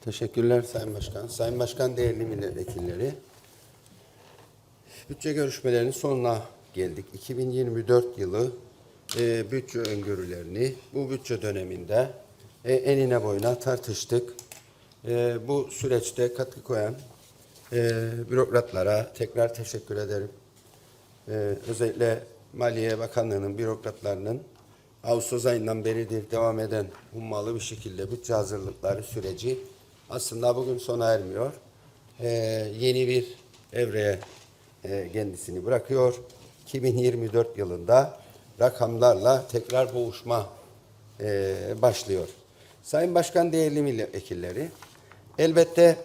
Teşekkürler Sayın Başkan. Sayın Başkan değerli milletvekilleri. Bütçe görüşmelerinin sonuna geldik. 2024 yılı e, bütçe öngörülerini bu bütçe döneminde e, enine boyuna tartıştık. E, bu süreçte katkı koyan e, bürokratlara tekrar teşekkür ederim. E, özellikle Maliye Bakanlığı'nın bürokratlarının Ağustos ayından beridir devam eden hummalı bir şekilde bütçe hazırlıkları süreci aslında bugün sona ermiyor. E, yeni bir evreye e, kendisini bırakıyor. 2024 yılında rakamlarla tekrar boğuşma e, başlıyor. Sayın Başkan, değerli milletvekilleri, elbette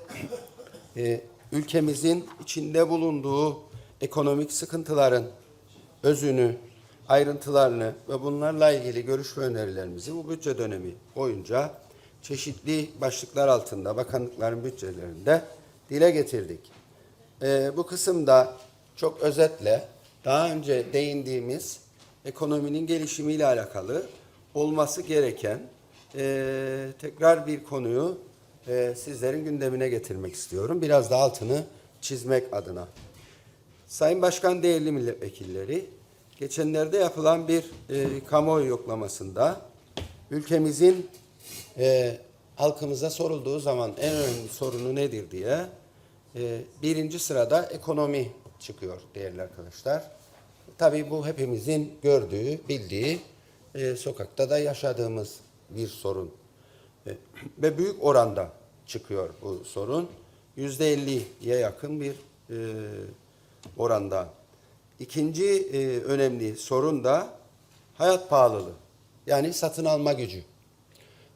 e, ülkemizin içinde bulunduğu ekonomik sıkıntıların özünü, ayrıntılarını ve bunlarla ilgili görüş ve önerilerimizi bu bütçe dönemi boyunca çeşitli başlıklar altında bakanlıkların bütçelerinde dile getirdik. Ee, bu kısımda çok özetle daha önce değindiğimiz ekonominin gelişimiyle alakalı olması gereken e, tekrar bir konuyu e, sizlerin gündemine getirmek istiyorum. Biraz da altını çizmek adına. Sayın Başkan, değerli milletvekilleri, geçenlerde yapılan bir e, kamuoyu yoklamasında ülkemizin e, halkımıza sorulduğu zaman en önemli sorunu nedir diye e, birinci sırada ekonomi çıkıyor değerli arkadaşlar. Tabii bu hepimizin gördüğü, bildiği, e, sokakta da yaşadığımız bir sorun. E, ve büyük oranda çıkıyor bu sorun. Yüzde elliye yakın bir e, oranda. İkinci e, önemli sorun da hayat pahalılığı. Yani satın alma gücü.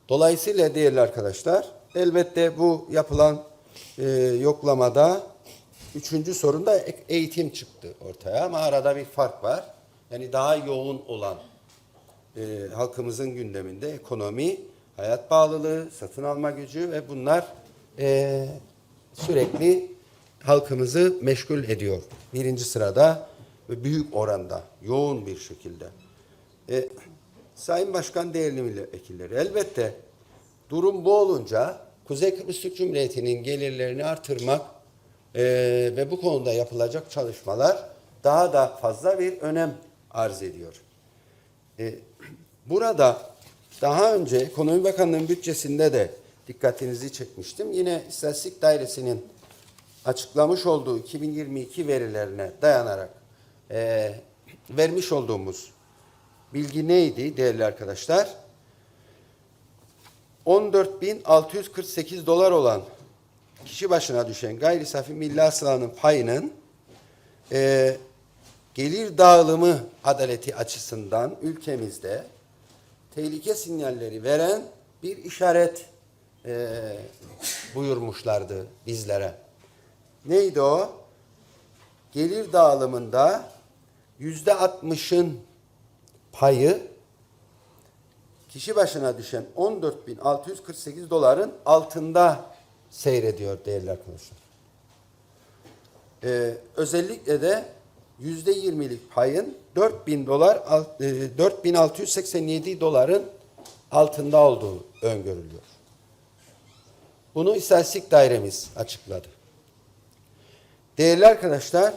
Dolayısıyla değerli arkadaşlar, elbette bu yapılan e, yoklamada üçüncü sorun da e- eğitim çıktı ortaya ama arada bir fark var. Yani daha yoğun olan e, halkımızın gündeminde ekonomi, hayat pahalılığı, satın alma gücü ve bunlar e, sürekli halkımızı meşgul ediyor. Birinci sırada ve büyük oranda, yoğun bir şekilde. E, Sayın Başkan, değerli milletvekilleri, elbette durum bu olunca Kuzey Kıbrıs Türk Cumhuriyeti'nin gelirlerini artırmak e, ve bu konuda yapılacak çalışmalar daha da fazla bir önem arz ediyor. E, burada daha önce Ekonomi Bakanlığı'nın bütçesinde de dikkatinizi çekmiştim. Yine İstatistik Dairesi'nin açıklamış olduğu 2022 verilerine dayanarak e, vermiş olduğumuz bilgi neydi değerli arkadaşlar? 14.648 dolar olan kişi başına düşen gayri safi milli hasılanın payının e, gelir dağılımı adaleti açısından ülkemizde tehlike sinyalleri veren bir işaret e, buyurmuşlardı bizlere. Neydi o? Gelir dağılımında yüzde altmışın payı kişi başına düşen 14.648 doların altında seyrediyor değerli arkadaşlar. Ee, özellikle de yüzde yirmilik payın 4000 dolar, alt- e, 4687 doların altında olduğu öngörülüyor. Bunu istatistik dairemiz açıkladı. Değerli arkadaşlar,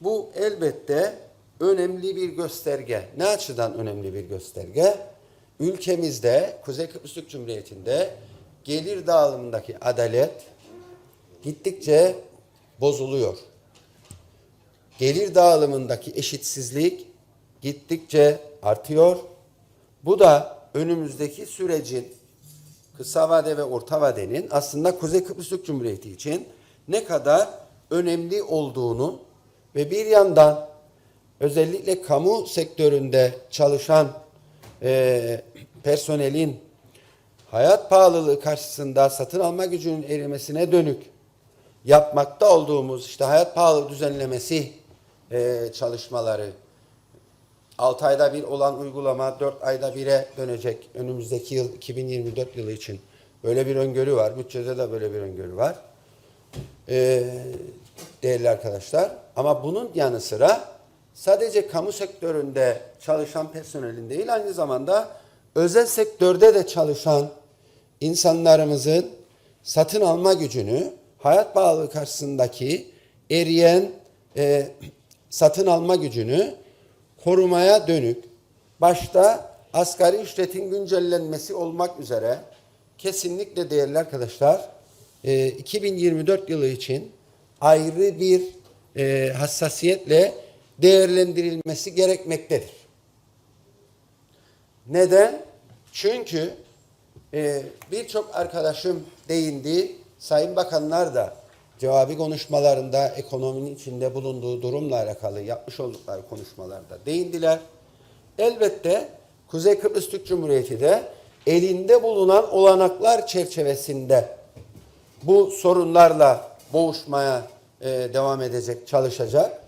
bu elbette önemli bir gösterge. Ne açıdan önemli bir gösterge? Ülkemizde, Kuzey Kıbrıs Türk Cumhuriyeti'nde gelir dağılımındaki adalet gittikçe bozuluyor. Gelir dağılımındaki eşitsizlik gittikçe artıyor. Bu da önümüzdeki sürecin kısa vade ve orta vadenin aslında Kuzey Kıbrıs Türk Cumhuriyeti için ne kadar önemli olduğunu ve bir yandan özellikle kamu sektöründe çalışan eee, personelin hayat pahalılığı karşısında satın alma gücünün erimesine dönük yapmakta olduğumuz işte hayat pahalı düzenlemesi eee, çalışmaları 6 ayda bir olan uygulama 4 ayda bire dönecek önümüzdeki yıl 2024 yılı için. Böyle bir öngörü var. Bütçede de böyle bir öngörü var. Ee, değerli arkadaşlar. Ama bunun yanı sıra sadece kamu sektöründe çalışan personelin değil aynı zamanda özel sektörde de çalışan insanlarımızın satın alma gücünü hayat pahalılığı karşısındaki eriyen e, satın alma gücünü korumaya dönük başta asgari ücretin güncellenmesi olmak üzere kesinlikle değerli arkadaşlar e, 2024 yılı için ayrı bir e, hassasiyetle değerlendirilmesi gerekmektedir. Neden? Çünkü e, birçok arkadaşım değindi, Sayın Bakanlar da cevabi konuşmalarında ekonominin içinde bulunduğu durumla alakalı yapmış oldukları konuşmalarda değindiler. Elbette Kuzey Kıbrıs Türk Cumhuriyeti de elinde bulunan olanaklar çerçevesinde bu sorunlarla boğuşmaya e, devam edecek, çalışacak.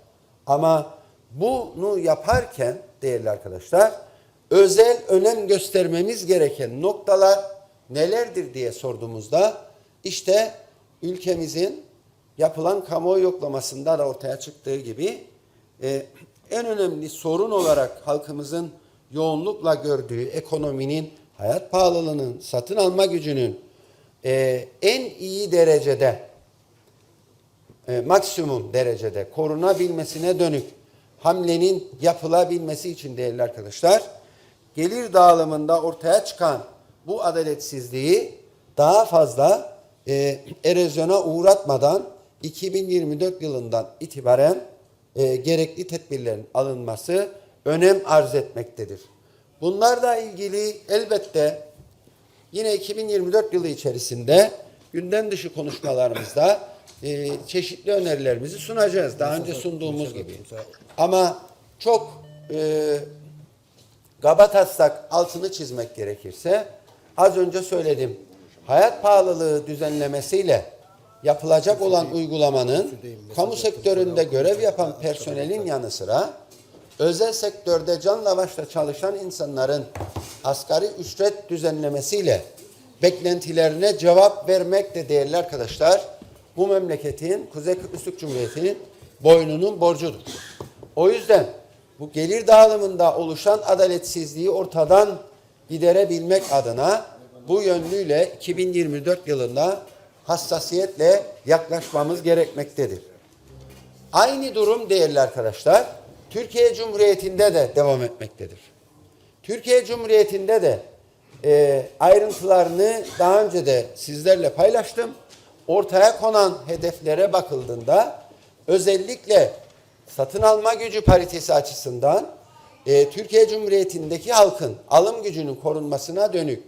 Ama bunu yaparken değerli arkadaşlar özel önem göstermemiz gereken noktalar nelerdir diye sorduğumuzda işte ülkemizin yapılan kamuoyu yoklamasında da ortaya çıktığı gibi e, en önemli sorun olarak halkımızın yoğunlukla gördüğü ekonominin, hayat pahalılığının, satın alma gücünün e, en iyi derecede e, maksimum derecede korunabilmesine dönük hamlenin yapılabilmesi için değerli arkadaşlar, gelir dağılımında ortaya çıkan bu adaletsizliği daha fazla e, erozyona uğratmadan 2024 yılından itibaren e, gerekli tedbirlerin alınması önem arz etmektedir. Bunlarla ilgili elbette Yine 2024 yılı içerisinde gündem dışı konuşmalarımızda e, çeşitli önerilerimizi sunacağız. Daha önce sunduğumuz gibi. Ama çok e, gabataslak altını çizmek gerekirse az önce söyledim. Hayat pahalılığı düzenlemesiyle yapılacak olan uygulamanın kamu sektöründe görev yapan personelin yanı sıra özel sektörde canla başla çalışan insanların asgari ücret düzenlemesiyle beklentilerine cevap vermek de değerli arkadaşlar bu memleketin Kuzey Kıbrıs Cumhuriyeti'nin boynunun borcudur. O yüzden bu gelir dağılımında oluşan adaletsizliği ortadan giderebilmek adına bu yönlüyle 2024 yılında hassasiyetle yaklaşmamız gerekmektedir. Aynı durum değerli arkadaşlar Türkiye Cumhuriyeti'nde de devam etmektedir. Türkiye Cumhuriyeti'nde de e, ayrıntılarını daha önce de sizlerle paylaştım. Ortaya konan hedeflere bakıldığında özellikle satın alma gücü paritesi açısından e, Türkiye Cumhuriyeti'ndeki halkın alım gücünün korunmasına dönük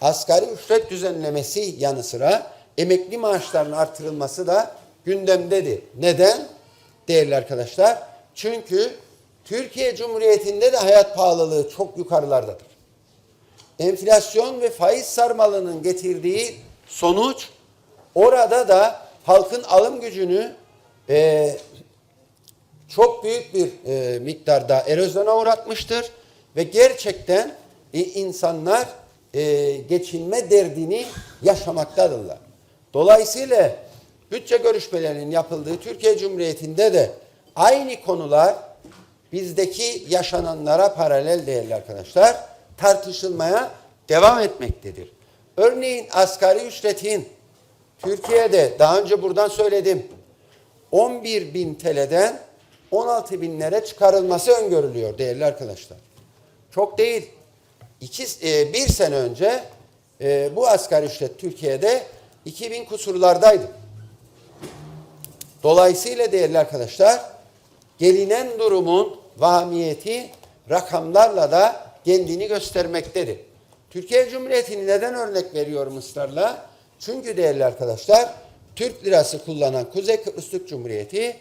asgari ücret düzenlemesi yanı sıra emekli maaşlarının artırılması da gündemdedir. Neden? Değerli arkadaşlar. Çünkü Türkiye Cumhuriyeti'nde de hayat pahalılığı çok yukarılardadır. Enflasyon ve faiz sarmalının getirdiği sonuç orada da halkın alım gücünü e, çok büyük bir e, miktarda erozyona uğratmıştır ve gerçekten e, insanlar e, geçinme derdini yaşamaktadırlar. Dolayısıyla bütçe görüşmelerinin yapıldığı Türkiye Cumhuriyeti'nde de aynı konular bizdeki yaşananlara paralel değerli arkadaşlar tartışılmaya devam etmektedir. Örneğin asgari ücretin Türkiye'de daha önce buradan söyledim 11 bin TL'den 16 binlere çıkarılması öngörülüyor değerli arkadaşlar. Çok değil. İki, e, bir sene önce e, bu asgari ücret Türkiye'de 2000 kusurlardaydı. Dolayısıyla değerli arkadaşlar gelinen durumun vahimiyeti rakamlarla da kendini göstermektedir. Türkiye Cumhuriyeti'ni neden örnek veriyorum ısrarla? Çünkü değerli arkadaşlar Türk lirası kullanan Kuzey Kıbrıs Türk Cumhuriyeti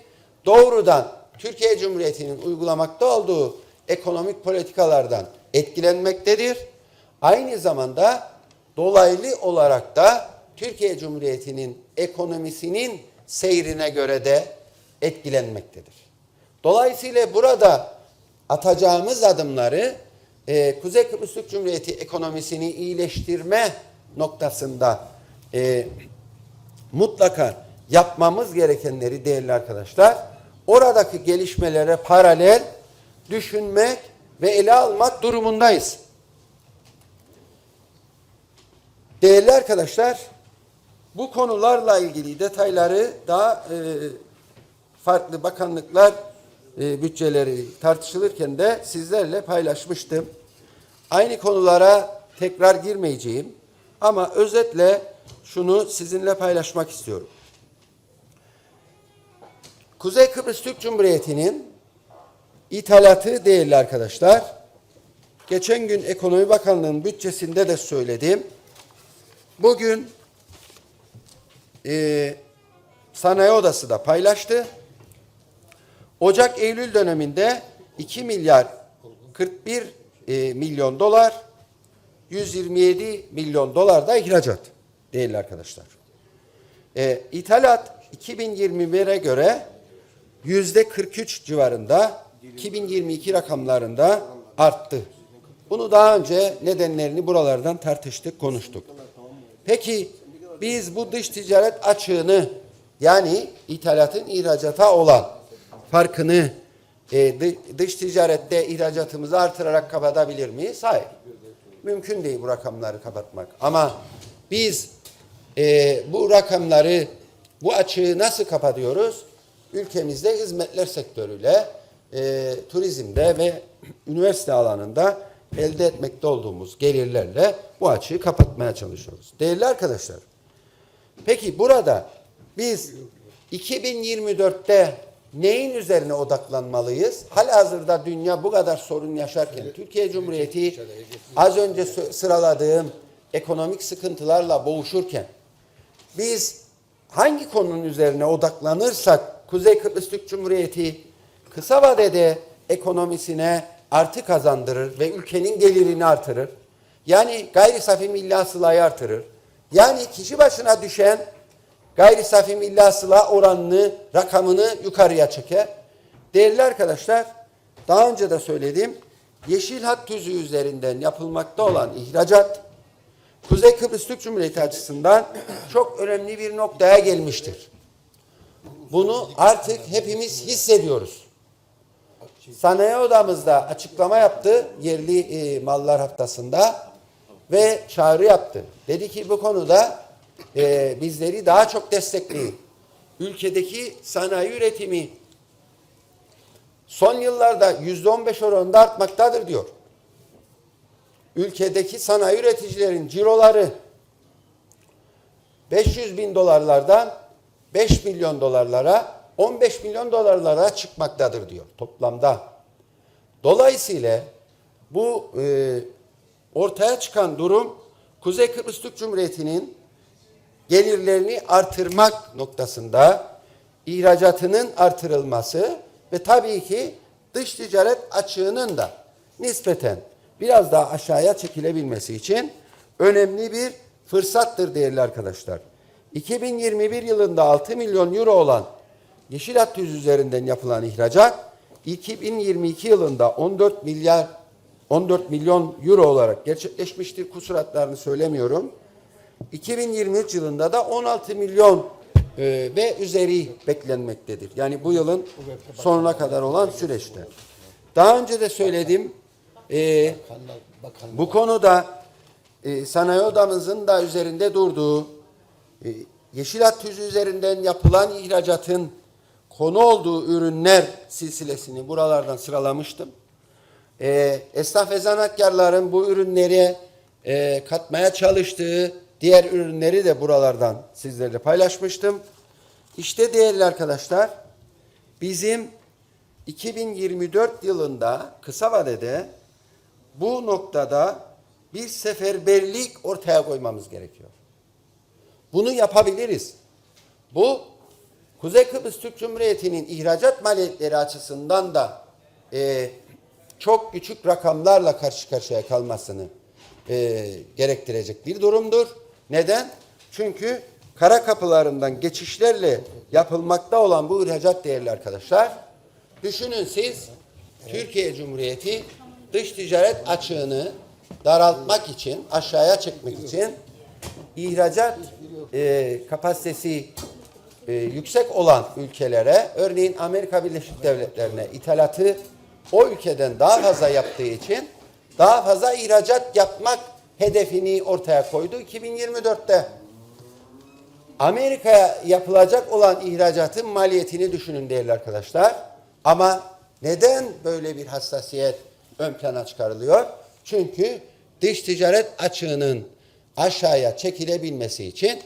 doğrudan Türkiye Cumhuriyeti'nin uygulamakta olduğu ekonomik politikalardan etkilenmektedir. Aynı zamanda dolaylı olarak da Türkiye Cumhuriyeti'nin ekonomisinin seyrine göre de etkilenmektedir. Dolayısıyla burada atacağımız adımları e, Kuzey Kıbrıs Türk Cumhuriyeti ekonomisini iyileştirme noktasında e, mutlaka yapmamız gerekenleri değerli arkadaşlar oradaki gelişmelere paralel düşünmek ve ele almak durumundayız. Değerli arkadaşlar Bu konularla ilgili detayları daha e, farklı bakanlıklar e, bütçeleri tartışılırken de sizlerle paylaşmıştım. Aynı konulara tekrar girmeyeceğim ama özetle şunu sizinle paylaşmak istiyorum. Kuzey Kıbrıs Türk Cumhuriyeti'nin ithalatı değerli arkadaşlar. Geçen gün Ekonomi Bakanlığı'nın bütçesinde de söyledim. Bugün e, Sanayi Odası da paylaştı. Ocak-Eylül döneminde 2 milyar 41 e, milyon dolar, 127 milyon dolar da ihracat değerli arkadaşlar. E, ithalat 2021'e göre yüzde 43 civarında 2022 rakamlarında arttı. Bunu daha önce nedenlerini buralardan tartıştık, konuştuk. Peki biz bu dış ticaret açığını yani ithalatın ihracata olan farkını e, dı- dış ticarette ihracatımızı artırarak kapatabilir miyiz? Hayır. Mümkün değil bu rakamları kapatmak. Ama biz e, bu rakamları, bu açığı nasıl kapatıyoruz? Ülkemizde hizmetler sektörüyle, e, turizmde ve üniversite alanında elde etmekte olduğumuz gelirlerle bu açığı kapatmaya çalışıyoruz. Değerli arkadaşlar, peki burada biz 2024'te neyin üzerine odaklanmalıyız? Halihazırda dünya bu kadar sorun yaşarken Türkiye Cumhuriyeti az önce sıraladığım ekonomik sıkıntılarla boğuşurken biz hangi konunun üzerine odaklanırsak Kuzey Kıbrıs Türk Cumhuriyeti kısa vadede ekonomisine artı kazandırır ve ülkenin gelirini artırır. Yani gayri safi milli hasılayı artırır. Yani kişi başına düşen gayri safi milli hasıla oranını, rakamını yukarıya çeker. Değerli arkadaşlar, daha önce de söyledim. Yeşil hat tüzüğü üzerinden yapılmakta olan ihracat, Kuzey Kıbrıs Türk Cumhuriyeti açısından çok önemli bir noktaya gelmiştir. Bunu artık hepimiz hissediyoruz. Sanayi odamızda açıklama yaptı yerli e, mallar haftasında ve çağrı yaptı. Dedi ki bu konuda e, bizleri daha çok destekleyin. Ülkedeki sanayi üretimi son yıllarda yüzde on beş oranında artmaktadır diyor. Ülkedeki sanayi üreticilerin ciroları 500 bin dolarlardan 5 milyon dolarlara 15 milyon dolarlara çıkmaktadır diyor toplamda. Dolayısıyla bu e, ortaya çıkan durum Kuzey Kıbrıs Türk Cumhuriyeti'nin gelirlerini artırmak noktasında ihracatının artırılması ve tabii ki dış ticaret açığının da nispeten biraz daha aşağıya çekilebilmesi için önemli bir fırsattır değerli arkadaşlar. 2021 yılında 6 milyon euro olan Yeşil Hat Tüzüğü üzerinden yapılan ihracat 2022 yılında 14 milyar 14 milyon euro olarak gerçekleşmiştir. Kusuratlarını söylemiyorum. 2023 yılında da 16 milyon e, ve üzeri beklenmektedir. Yani bu yılın sonuna kadar olan süreçte. Daha önce de söyledim. E, bu konuda e, sanayi odamızın da üzerinde durduğu e, Yeşil Tüzüğü üzerinden yapılan ihracatın konu olduğu ürünler silsilesini buralardan sıralamıştım. E, esnaf ve zanaatkarların bu ürünleri e, katmaya çalıştığı diğer ürünleri de buralardan sizlerle paylaşmıştım. İşte değerli arkadaşlar bizim 2024 yılında kısa vadede bu noktada bir seferberlik ortaya koymamız gerekiyor. Bunu yapabiliriz. Bu Kuzey Kıbrıs Türk Cumhuriyeti'nin ihracat maliyetleri açısından da e, çok küçük rakamlarla karşı karşıya kalmasını e, gerektirecek bir durumdur. Neden? Çünkü kara kapılarından geçişlerle yapılmakta olan bu ihracat değerli arkadaşlar, düşünün siz Türkiye Cumhuriyeti dış ticaret açığını daraltmak için, aşağıya çekmek için ihracat e, kapasitesi e, yüksek olan ülkelere, örneğin Amerika Birleşik Devletleri'ne ithalatı o ülkeden daha fazla yaptığı için daha fazla ihracat yapmak hedefini ortaya koydu 2024'te. Amerika'ya yapılacak olan ihracatın maliyetini düşünün değerli arkadaşlar. Ama neden böyle bir hassasiyet ön plana çıkarılıyor? Çünkü dış ticaret açığının aşağıya çekilebilmesi için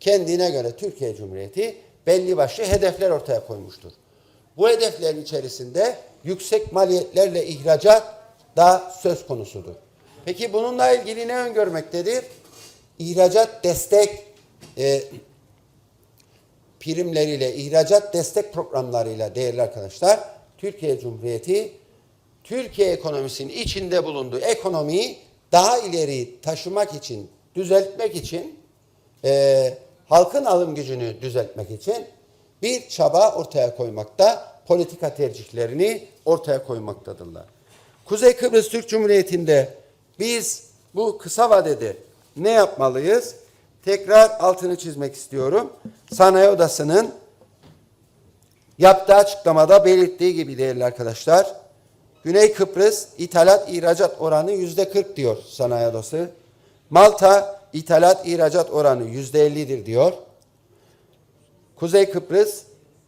kendine göre Türkiye Cumhuriyeti belli başlı hedefler ortaya koymuştur. Bu hedeflerin içerisinde yüksek maliyetlerle ihracat da söz konusudur. Peki bununla ilgili ne öngörmektedir? İhracat destek e, primleriyle, ihracat destek programlarıyla değerli arkadaşlar, Türkiye Cumhuriyeti, Türkiye ekonomisinin içinde bulunduğu ekonomiyi daha ileri taşımak için, düzeltmek için, e, halkın alım gücünü düzeltmek için bir çaba ortaya koymakta, politika tercihlerini ortaya koymaktadırlar. Kuzey Kıbrıs Türk Cumhuriyeti'nde biz bu kısa vadede ne yapmalıyız? Tekrar altını çizmek istiyorum. Sanayi Odası'nın yaptığı açıklamada belirttiği gibi değerli arkadaşlar. Güney Kıbrıs ithalat ihracat oranı yüzde 40 diyor Sanayi Odası. Malta ithalat ihracat oranı yüzde 50'dir diyor. Kuzey Kıbrıs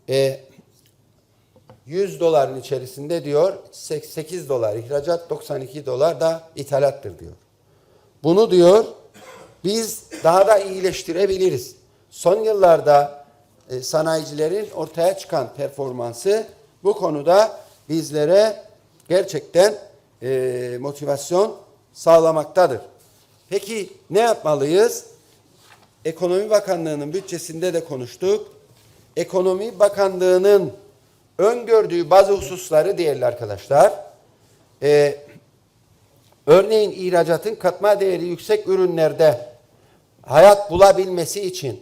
e, 100 doların içerisinde diyor 8 dolar ihracat 92 dolar da ithalattır diyor. Bunu diyor biz daha da iyileştirebiliriz. Son yıllarda e, sanayicilerin ortaya çıkan performansı bu konuda bizlere gerçekten e, motivasyon sağlamaktadır. Peki ne yapmalıyız? Ekonomi Bakanlığı'nın bütçesinde de konuştuk. Ekonomi Bakanlığı'nın öngördüğü bazı hususları değerli arkadaşlar. E, örneğin ihracatın katma değeri yüksek ürünlerde hayat bulabilmesi için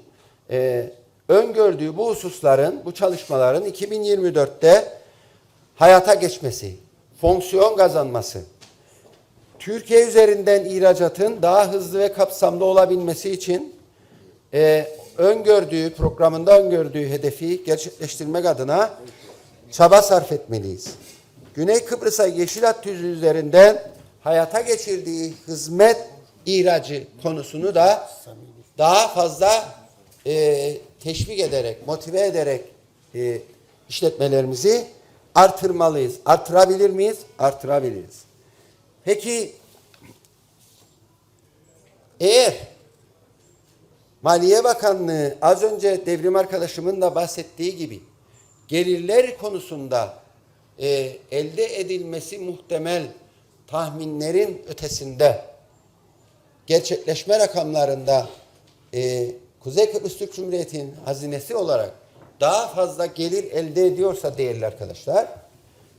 e, öngördüğü bu hususların, bu çalışmaların 2024'te hayata geçmesi, fonksiyon kazanması, Türkiye üzerinden ihracatın daha hızlı ve kapsamlı olabilmesi için e, öngördüğü, programında öngördüğü hedefi gerçekleştirmek adına çaba sarf etmeliyiz. Güney Kıbrıs'a Yeşil Hat Tüzüğü üzerinden hayata geçirdiği hizmet ihracı konusunu da daha fazla e, teşvik ederek, motive ederek e, işletmelerimizi artırmalıyız. Artırabilir miyiz? Artırabiliriz. Peki eğer Maliye Bakanlığı az önce devrim arkadaşımın da bahsettiği gibi gelirler konusunda e, elde edilmesi muhtemel tahminlerin ötesinde gerçekleşme rakamlarında e, Kuzey Kıbrıs Türk Cumhuriyeti'nin hazinesi olarak daha fazla gelir elde ediyorsa değerli arkadaşlar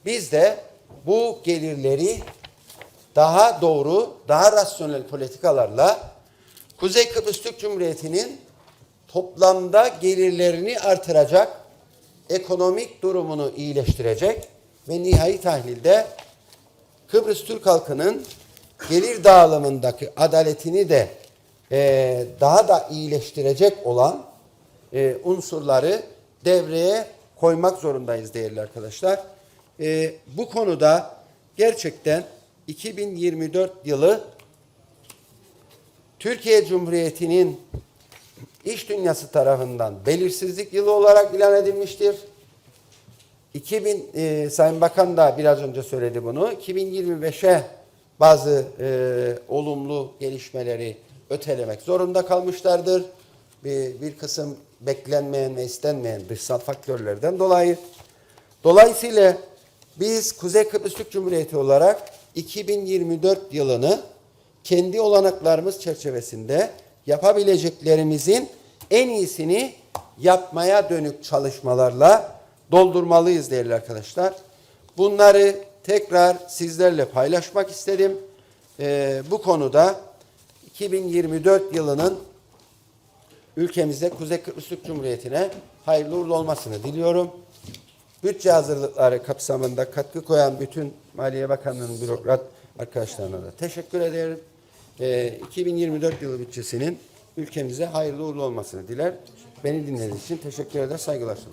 biz de bu gelirleri daha doğru, daha rasyonel politikalarla Kuzey Kıbrıs Türk Cumhuriyeti'nin toplamda gelirlerini artıracak, ekonomik durumunu iyileştirecek ve nihai tahlilde Kıbrıs Türk halkının gelir dağılımındaki adaletini de e, daha da iyileştirecek olan e, unsurları devreye koymak zorundayız değerli arkadaşlar. E, bu konuda gerçekten 2024 yılı Türkiye Cumhuriyeti'nin iş dünyası tarafından belirsizlik yılı olarak ilan edilmiştir. 2000 e, Sayın Bakan da biraz önce söyledi bunu. 2025'e bazı e, olumlu gelişmeleri ötelemek zorunda kalmışlardır. Bir, bir kısım beklenmeyen ve istenmeyen dışsal faktörlerden dolayı. Dolayısıyla biz Kuzey Kıbrıs Türk Cumhuriyeti olarak 2024 yılını kendi olanaklarımız çerçevesinde yapabileceklerimizin en iyisini yapmaya dönük çalışmalarla doldurmalıyız değerli arkadaşlar. Bunları tekrar sizlerle paylaşmak istedim. Ee, bu konuda 2024 yılının ülkemizde Kuzey Kıbrıs Türk Cumhuriyeti'ne hayırlı uğurlu olmasını diliyorum. Bütçe hazırlıkları kapsamında katkı koyan bütün Maliye Bakanlığı'nın bürokrat arkadaşlarına da teşekkür ederim. Ee, 2024 yılı bütçesinin ülkemize hayırlı uğurlu olmasını diler. Beni dinlediğiniz için teşekkür eder, saygılar sunarım.